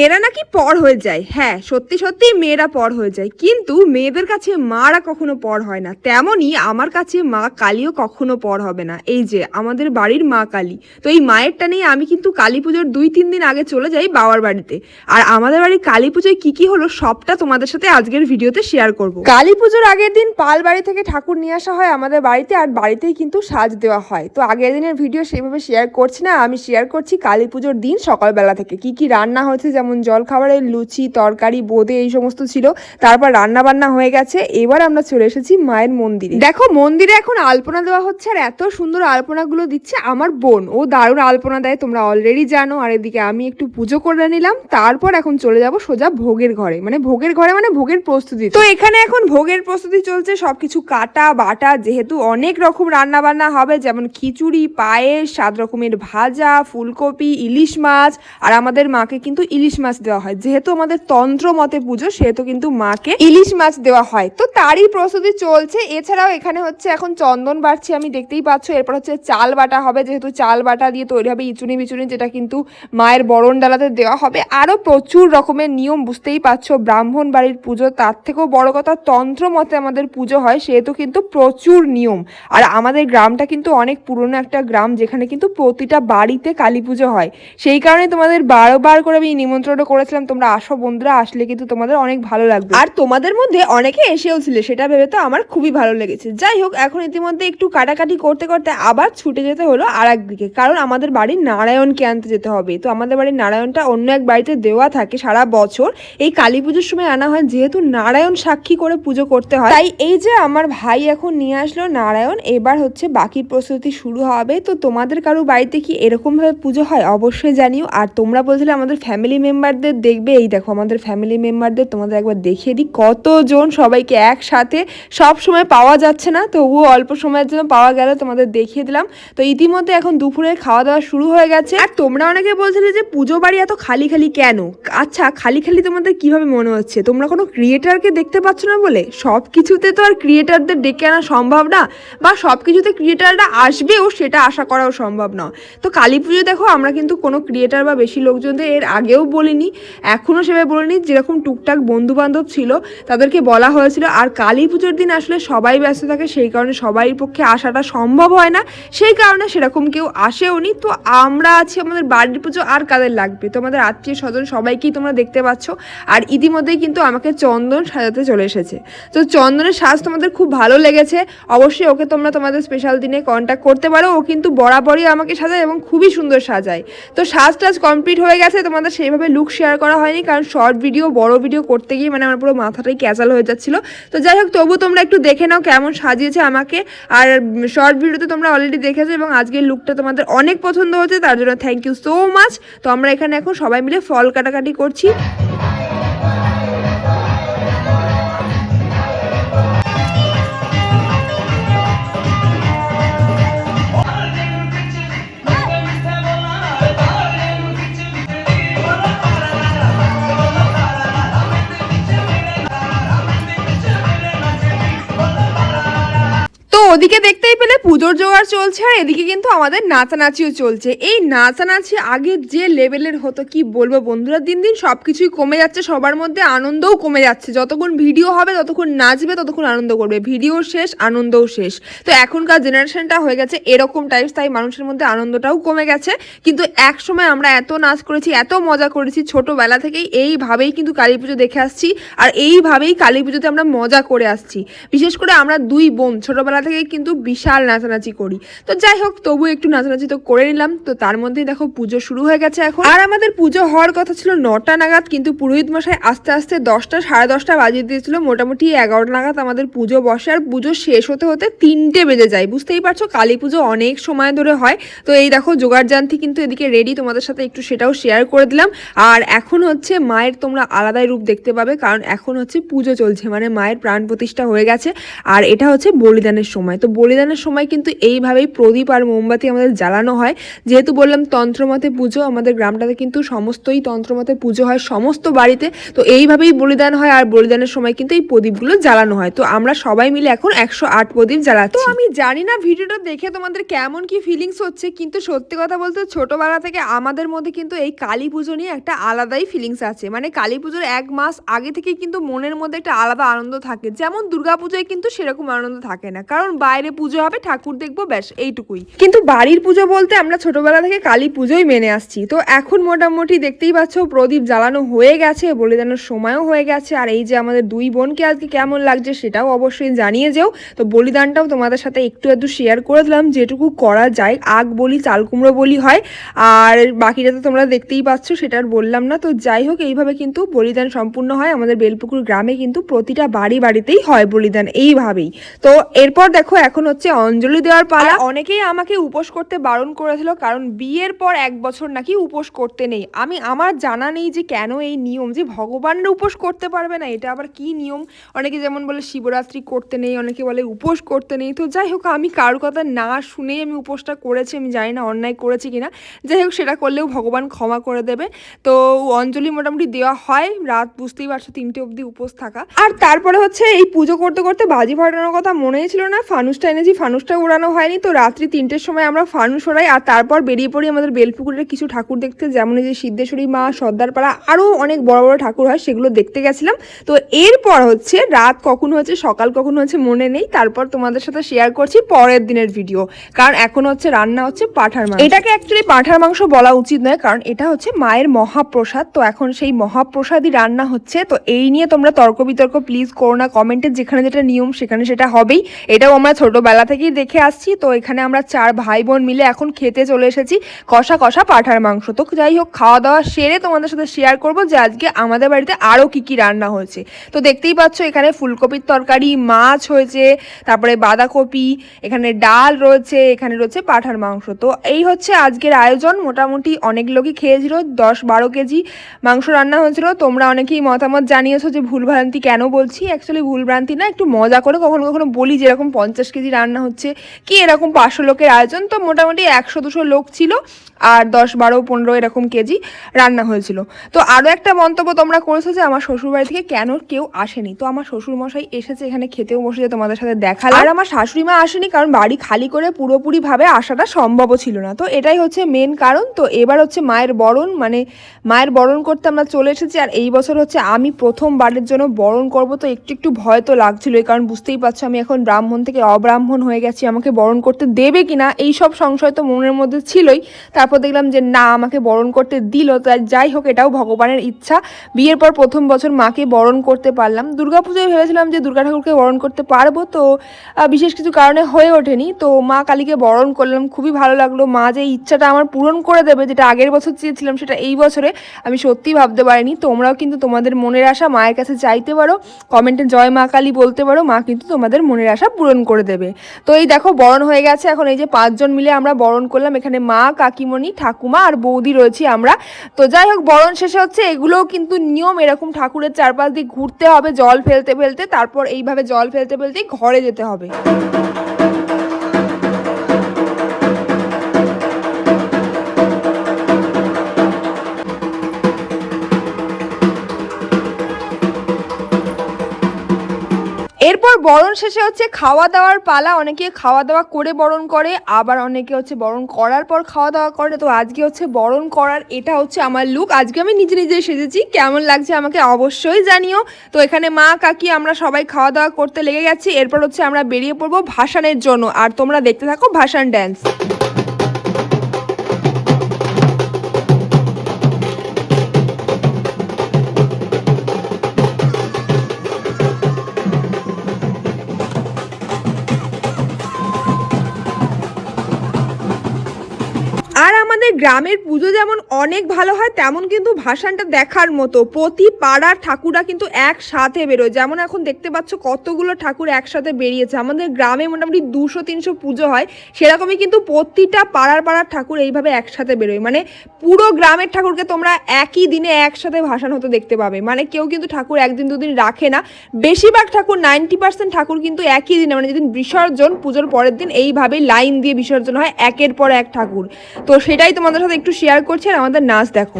বিয়ে হয়ে গেলে মেয়েরা নাকি পর হয়ে যায়। হ্যাঁ সত্যি সত্যি মেয়েরা পর হয়ে যায়। কিন্তু মেয়েদের কাছে মারা কখনো পর হয় না। তেমনই আমার কাছে মা কালীও কখনো পর হবে না। এই যে, আমাদের বাড়ির মা কালী। তো এই মায়েরটা নিয়ে আমি কিন্তু কালী পুজোর দুই, তিন দিন আগে চলে যাই বাবার বাড়িতে। আর আমাদের বাড়ির কালী পুজোয় কি কি হলো সবটা তোমাদের সাথে আজকের ভিডিওতে শেয়ার করব। কালী পুজোর আগের দিন পাল বাড়ি থেকে ঠাকুর নিয়ে আসা হয় আমাদের বাড়িতে আর বাড়িতেই কিন্তু সাজ দেওয়া হয়। তো আগের দিনের ভিডিও সেভাবে শেয়ার করছি না। আমি শেয়ার করছি কালী পুজোর দিন সকালবেলা থেকে। কি কি রান্না হয়েছে, যেমন জল খাবারের লুচি, তরকারি, বোঁদে এই সমস্ত ছিল। তারপর রান্না বান্না হয়ে গেছে। এবার আমরা চলে এসেছি মায়ের মন্দিরে। দেখো, মন্দিরে এখন আলপনা দেওয়া হচ্ছে আর এত সুন্দর আলপনাগুলো দিচ্ছে আমার বোন। ও দারুণ আলপনা দেয়, তোমরা অলরেডি জানো। আর এদিকে আমি একটু পুজো করে নিলাম। তারপর এখন চলে যাব সোজা ভোগের ঘরে। মানে ভোগের ঘরে মানে ভোগের প্রস্তুতি। তো এখানে এখন ভোগের প্রস্তুতি চলছে, সবকিছু কাটা, বাটা, যেহেতু অনেক রকম রান্না বান্না হবে, যেমন খিচুড়ি, পায়েস, সাত রকমের ভাজা, ফুলকপি, ইলিশ মাছ। আর আমাদের মাকে কিন্তু ইলিশ মাছ দেওয়া হয়। যেহেতু আমাদের তন্ত্র মতে পুজো, সেহেতু কিন্তু মাকে ইলিশ মাছ দেওয়া হয়। তো তারই প্রস্তুতি চলছে। এছাড়াও এখানে হচ্ছে এখন চন্দন বাড়ছে, আমি দেখতেই পাচ্ছ। এরপর হচ্ছে চাল বাটা হবে, যেহেতু চাল বাটা দিয়ে তৈরি হবে ইচুনি বিচুনি, যেটা কিন্তু মায়ের বরণ ডালাতে দেওয়া হবে। আরও প্রচুর রকমের নিয়ম, বুঝতেই পারছ ব্রাহ্মণ বাড়ির পুজো, তার থেকেও বড় কথা, তন্ত্র মতে আমাদের পুজো হয়, সেহেতু কিন্তু প্রচুর নিয়ম। আর আমাদের গ্রামটা কিন্তু অনেক পুরনো একটা গ্রাম, যেখানে কিন্তু প্রতিটা বাড়িতে কালী পুজো হয়। সেই কারণে তোমাদের বারবার করে আমি নিমন্ত্রণ করেছিলাম তোমরা আসো বন্ধুরা, আসলে কিন্তু তোমাদের অনেক ভালো লাগবে। আর তোমাদের মধ্যে অনেকে এসেও ছিল সেটা ভেবে তো আমার খুবই ভালো লেগেছে। যাই হোক, এখন ইতিমধ্যে একটু কাটাকাটি করতে করতে আবার ছুটে যেতে হলো আর দিকে কারণ আমাদের বাড়ির নারায়ণকে আনতে যেতে হবে। তো আমাদের বাড়ির নারায়ণটা অন্য এক বাড়িতে দেওয়া থাকে সারা বছর। এই কালী পুজোর সময় আনা হয়, যেহেতু নারায়ণ সাক্ষী করে পুজো করতে হয়। তাই এই যে আমার ভাই এখন নিয়ে আসলো নারায়ণ, এবার হচ্ছে বাকি প্রস্তুতি শুরু হবে। তো তোমাদের কারও বাড়িতে কি এরকমভাবে পুজো হয় অবশ্যই জানিও। আর তোমরা বলছিলে আমাদের ফ্যামিলি মেম্বারদের দেখবে, এই দেখো আমাদের ফ্যামিলি মেম্বারদের তোমাদের একবার দেখিয়ে দিই, কতজন সবাইকে একসাথে সব সময় পাওয়া যাচ্ছে না। তবুও অল্প সময়ের জন্য পাওয়া গেল, তোমাদের দেখিয়ে দিলাম। তো ইতিমধ্যে এখন দুপুরে খাওয়া দাওয়া শুরু হয়ে গেছে। আর তোমরা অনেকে বলছিলে যে পুজো বাড়ি এত খালি খালি কেন? আচ্ছা খালি খালি তোমাদের কীভাবে মনে হচ্ছে? তোমরা কোনো ক্রিয়েটারকে দেখতে পাচ্ছ না বলে? সব কিছুতে তো আর ক্রিয়েটারদের ডেকে আনা সম্ভব না, বা সব কিছুতে ক্রিয়েটাররা আসবেও সেটা আশা করাও সম্ভব না তো কালী পুজো দেখো, আমরা কিন্তু কোনো ক্রিয়েটার বা বেশি লোকজনদের এর আগেও বলিনি। এখনও সেভাবে বলিনি, যেরকম টুকটাক বন্ধু বান্ধব ছিল, তাদেরকে বলা হয়েছিল, আর কালী পুজোর দিন আসলে সবাই ব্যস্ত থাকে, সেই কারণে সবাই পক্ষে আসাটা সম্ভব হয় না। সেই কারণে সেরকম কেউ আসেও নি। তো আমরা আছি আমাদের বাড়ির পুজো আর কাদের লাগবে? তো আমাদের আত্মীয় স্বজন সবাইকেই তোমরা দেখতে পাচ্ছ, আর ইতিমধ্যেই কিন্তু আমাকে চন্দন সাজাতে চলে এসেছে। তো চন্দনের সাজ তোমাদের খুব ভালো লেগেছে, অবশ্যই ওকে তোমরা তোমাদের স্পেশাল দিনে কন্ট্যাক্ট করতে পারো। ও কিন্তু বরাবরই আমাকে সাজায় এবং খুবই সুন্দর সাজায়। তো সাজ টাজ কমপ্লিট হয়ে গেছে, তোমাদের সেইভাবে লুক শেয়ার করা হয়নি, কারণ শর্ট ভিডিও বড় ভিডিও করতে গিয়ে মানে আমার পুরো মাথাটাই ক্যাচাল হয়ে যাচ্ছিল। তো যাই হোক তবু তোমরা একটু দেখে নাও কেমন সাজিয়েছে আমাকে। আর শর্ট ভিডিওতে তোমরা অলরেডি দেখেছ এবং আজকের লুকটা তোমাদের অনেক পছন্দ হয়েছে, তার জন্য থ্যাংক ইউ সো মাচ তো আমরা এখানে এখন সবাই মিলে ফল কাটাকাটি করছি। দেখতেই পেলে পুজোর জোগাড় চলছে আর এদিকে কিন্তু আমাদের নাচানাচিও চলছে। এই নাচানাচি আগে যে লেভেলের হতো, কি বলব বন্ধুরা? দিন দিন সব কিছুই কমে যাচ্ছে, সবার মধ্যে আনন্দও কমে যাচ্ছে। যতক্ষণ ভিডিও হবে, ততক্ষণ নাচবে, ততক্ষণ আনন্দ করবে। ভিডিও শেষ, আনন্দও শেষ। তো এখনকার জেনারেশনটা হয়ে গেছে এরকম টাইপস তাই মানুষের মধ্যে আনন্দটাও কমে গেছে। কিন্তু এক সময় আমরা এত নাচ করেছি, এত মজা করেছি, ছোটোবেলা থেকেই এইভাবেই কিন্তু কালী পুজো দেখে আসছি আর এইভাবেই কালী পুজোতে আমরা মজা করে আসছি। বিশেষ করে আমরা দুই বোন, ছোটোবেলা থেকে কিন্তু বিশাল নাচানাচি করি। তো যাই হোক তবু একটু নাচানাচি তো করে নিলাম। তো তার মধ্যেই দেখো পুজো শুরু হয়ে গেছে এখন। আর আমাদের পুজো হওয়ার কথা ছিল নটা নাগাদ, কিন্তু পুরোহিত মশাই আস্তে আস্তে দশটা, সাড়ে দশটা বাজিয়ে দিয়েছিল। মোটামুটি এগারোটা নাগাদ আমাদের পুজো বসে। আর পুজো শেষ হতে হতে তিনটে বেজে যায়, বুঝতেই পারছ? কালী পুজো অনেক সময় ধরে হয়। তো এই দেখো, জোগাড় জানতি কিন্তু এদিকে রেডি তোমাদের সাথে একটু সেটাও শেয়ার করে দিলাম। আর এখন হচ্ছে মায়ের তোমরা আলাদাই রূপ দেখতে পাবে, কারণ এখন হচ্ছে পুজো চলছে। মানে মায়ের প্রাণ প্রতিষ্ঠা হয়ে গেছে। আর এটা হচ্ছে বলিদানের সময়। তো বলিদানের সময় কিন্তু এইভাবেই প্রদীপ আর মোমবাতি আমাদের জ্বালানো হয়। যেহেতু বললাম তন্ত্রমতে পুজো, আমাদের গ্রামটাতে কিন্তু সমস্তই তন্ত্রমতে পুজো হয় সমস্ত বাড়িতে। তো এইভাবেই বলিদান হয় আর বলিদানের সময় কিন্তু এই প্রদীপগুলো জ্বালানো হয়। তো আমরা সবাই মিলে এখন একশো আট প্রদীপ জ্বালাচ্ছি। তো আমি জানি না ভিডিওটা দেখে তোমাদের কেমন কি ফিলিংস হচ্ছে, কিন্তু সত্যি কথা বলতে ছোটবেলা থেকে আমাদের মধ্যে কিন্তু এই কালী পুজো নিয়ে একটা আলাদাই ফিলিংস আছে। মানে কালী পুজোর এক মাস আগে থেকে কিন্তু মনের মধ্যে একটা আলাদা আনন্দ থাকে। যেমন দুর্গা পুজোয় কিন্তু সেরকম আনন্দ থাকে না। কারণ বাইরে পুজো হবে, ঠাকুর দেখব, ব্যাস, এইটুকুই। কিন্তু বাড়ির পুজো বলতে আমরা ছোটবেলা থেকে কালী পুজোই মেনে আসছি। তো এখন মোটামুটি দেখতেই পাচ্ছ, প্রদীপ জ্বালানো হয়ে গেছে বলিদানের সময়ও হয়ে গেছে। আর এই যে আমাদের দুই বোনকে আজকে কেমন লাগছে সেটাও অবশ্যই জানিয়ে যেও। তো বলিদানটাও তোমাদের সাথে একটু একটু শেয়ার করে দিলাম, যেটুকু করা যায়, আগ বলি, চাল কুমড়ো বলি হয়। আর বাকিটা তো তোমরা দেখতেই পাচ্ছ, সেটা আর বললাম না। তো যাই হোক, এইভাবে কিন্তু বলিদান সম্পূর্ণ হয়। আমাদের বেলপুকুর গ্রামে কিন্তু প্রতিটা বাড়ি বাড়িতেই হয় বলিদান, এইভাবেই। তো এরপর দেখো, এখন হচ্ছে অঞ্জলি দেওয়ার পালা। অনেকেই আমাকে উপোস করতে বারণ করেছিল, কারণ বিয়ের পর এক বছর নাকি উপোস করতে নেই। আমি, আমার জানা নেই যে কেন এই নিয়ম, যে ভগবানরা উপোস করতে পারবে না, এটা আবার কি নিয়ম? অনেকে যেমন বলে শিবরাত্রি করতে নেই, অনেকে বলে উপোস করতে নেই। তো যাই হোক, আমি কারোর কথা না শুনেই আমি উপোসটা করেছি, আমি জানি না অন্যায় করেছি কিনা। যাই হোক, সেটা করলেও ভগবান ক্ষমা করে দেবে। তো অঞ্জলি মোটামুটি দেওয়া হয়, রাত বুঝতেই পারছ, তিনটে অবধি উপোস থাকা। আর তারপরে হচ্ছে এই পুজো করতে করতে বাজি ফাটানোর কথা মনেই ছিল না, ফানুসটা এনেছি ফানুসটা উড়ানো হয়নি, তো রাত্রি তিনটের সময় আমরা ফানুস ওড়াই, আর তারপর বেরিয়ে পড়ি আমাদের বেলপুকুরের কিছু ঠাকুর দেখতে, যেমন যে সিদ্ধেশ্বরী মা, সর্দারপাড়া, আরও অনেক বড় বড় ঠাকুর হয়, সেগুলো দেখতে গেছিলাম। তো এরপর হচ্ছে রাত কখন হচ্ছে সকাল কখন হচ্ছে মনে নেই, তারপর তোমাদের সাথে শেয়ার করছি পরের দিনের ভিডিও কারণ এখন হচ্ছে রান্না হচ্ছে পাঠার মাংস। এটাকে অ্যাকচুয়ালি পাঠার মাংস বলা উচিত নয়, কারণ এটা হচ্ছে মায়ের মহাপ্রসাদ, তো এখন সেই মহাপ্রসাদই রান্না হচ্ছে, তো এই নিয়ে তোমরা তর্ক বিতর্ক প্লিজ করো না কমেন্টে যেখানে যেটা নিয়ম, সেখানে সেটা হবেই। এটাও আমরা ছোটবেলা থেকেই দেখে আসছি। তো এখানে আমরা চার ভাই বোন মিলে এখন খেতে চলে এসেছি কষা কষা পাঠার মাংস। তো যাই হোক খাওয়া দাওয়া সেরে তোমাদের সাথে শেয়ার করব যে আজকে আমাদের বাড়িতে আরও কি কি রান্না হয়েছে। তো দেখতেই পাচ্ছ, এখানে ফুলকপির তরকারি, মাছ হয়েছে, তারপরে বাঁধাকপি, এখানে ডাল রয়েছে, এখানে রয়েছে পাঠার মাংস। তো এই হচ্ছে আজকের আয়োজন। মোটামুটি অনেক লোকই খেয়েছিল, দশ বারো কেজি মাংস রান্না হয়েছিল। তোমরা অনেকেই মতামত জানিয়েছো যে ভুলভ্রান্তি কেন বলছি? অ্যাকচুয়ালি ভুলভ্রান্তি না, একটু মজা করে কখনো কখনো বলি, যেরকম পঞ্চাশ কেজি রান্না হচ্ছে কি? এরকম পাঁচশো লোকের আয়োজন। তো মোটামুটি একশো, দুশো লোক ছিল আর দশ, বারো, পনেরো এরকম কেজি রান্না হয়েছিল। তো আরও একটা মন্তব্য তোমরা করেছ যে আমার শ্বশুরবাড়ি থেকে কেন কেউ আসেনি? তো আমার শ্বশুরমশাই এসেছে এখানে খেতেও বসেছে, তোমাদের সাথে দেখালাম। আর আমার শাশুড়ি মা আসেনি কারণ বাড়ি খালি করে পুরোপুরিভাবে আসাটা সম্ভবও ছিল না। তো এটাই হচ্ছে মেন কারণ। তো এবার হচ্ছে মায়ের বরণ মানে মায়ের বরণ করতে আমরা চলে এসেছি আর এই বছর হচ্ছে আমি প্রথমবারের জন্য বরণ করব। তো একটু একটু ভয় তো লাগছিল কারণ বুঝতেই পারছ আমি এখন ব্রাহ্মণ থেকে অব্রাহ্মণ হয়ে গেছি, আমাকে বরণ করতে দেবে কিনা, এই সব সংশয় তো মনের মধ্যে ছিলই। তারপর দেখলাম যে না, আমাকে বরণ করতে দিল তাই যাই হোক, এটাও ভগবানের ইচ্ছা। বিয়ের পর প্রথম বছর মাকে বরণ করতে পারলাম। দুর্গাপুজোয় ভেবেছিলাম যে দুর্গা ঠাকুরকে বরণ করতে পারব, তো বিশেষ কিছু কারণে হয়ে ওঠেনি। তো মা কালীকে বরণ করলাম, খুবই ভালো লাগল। মা যে ইচ্ছাটা আমার পূরণ করে দেবে, যেটা আগের বছর চেয়েছিলাম, সেটা এই বছরে আমি সত্যিই ভাবতে পারিনি। তোমরাও কিন্তু তোমাদের মনের আশা মায়ের কাছে চাইতে পারো। কমেন্টে জয় মা কালী বলতে পারো, মা কিন্তু তোমাদের মনের আশা পূরণ করে দেবে। তো এই দেখো, বরণ হয়ে গেছে। এখন এই যে পাঁচজন মিলে আমরা বরণ করলাম। এখানে মা, কাকিমণি, ঠাকুমা আর বৌদি রয়েছি আমরা। তো যাই হোক, বরণ শেষে হচ্ছে এগুলোও কিন্তু নিয়ম। এরকম ঠাকুরের চারপাশ দিয়ে ঘুরতে হবে, জল ফেলতে ফেলতে। তারপর এইভাবে জল ফেলতে ফেলতেই ঘরে যেতে হবে। বরণ শেষে হচ্ছে খাওয়া দাওয়ার পালা, অনেকে খাওয়া দাওয়া করে বরণ করে, আবার অনেকে হচ্ছে বরণ করার পর খাওয়া দাওয়া করে। তো আজকে হচ্ছে বরণ করার এটা হচ্ছে আমার লুক আজকে আমি নিজে নিজে সেজেছি, কেমন লাগছে আমাকে অবশ্যই জানিও। তো এখানে মা, কাকি, আমরা সবাই খাওয়া দাওয়া করতে লেগে গেছি। এরপর হচ্ছে আমরা বেরিয়ে পড়ব ভাসানের জন্য। আর তোমরা দেখতে থাকো ভাসান ড্যান্স আমাদের গ্রামের পুজো যেমন অনেক ভালো হয়, তেমন কিন্তু ভাসানটা দেখার মতো। প্রতি পাড়ার ঠাকুররা কিন্তু একসাথে বেরোয়। যেমন এখন দেখতে পাচ্ছ কতগুলো ঠাকুর একসাথে বেরিয়েছে। আমাদের গ্রামে মোটামুটি দুশো, তিনশো পুজো হয়। সেরকমই কিন্তু প্রতিটা পাড়ার পাড়ার ঠাকুর এইভাবে একসাথে বেরোয়। মানে পুরো গ্রামের ঠাকুরকে তোমরা একই দিনে একসাথে ভাসান হতে দেখতে পাবে। মানে কেউ কিন্তু ঠাকুর একদিন, দুদিন রাখে না। বেশিরভাগ ঠাকুর নাইনটি পার্সেন্ট ঠাকুর কিন্তু একই দিনে। মানে যেদিন বিসর্জন পুজোর পরের দিন এইভাবে লাইন দিয়ে বিসর্জন হয়, একের পর এক ঠাকুর। তো সেটাই তোমাদের সাথে একটু শেয়ার করছি আর আমাদের নাচ দেখো।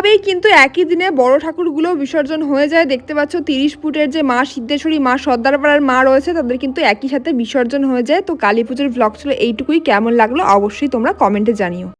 তো এইভাবেই কিন্তু একই দিনে বড় ঠাকুরগুলো বিসর্জন হয়ে যায়। দেখতে পাচ্ছ তিরিশ ফুটের যে মা সিদ্ধেশ্বরী, মা সর্দারপাড়ার মা রয়েছে, তাদের কিন্তু একই সাথে বিসর্জন হয়ে যায়। তো কালী পুজোর ব্লগ ছিল এইটুকুই। কেমন লাগল অবশ্যই তোমরা কমেন্টে জানিও।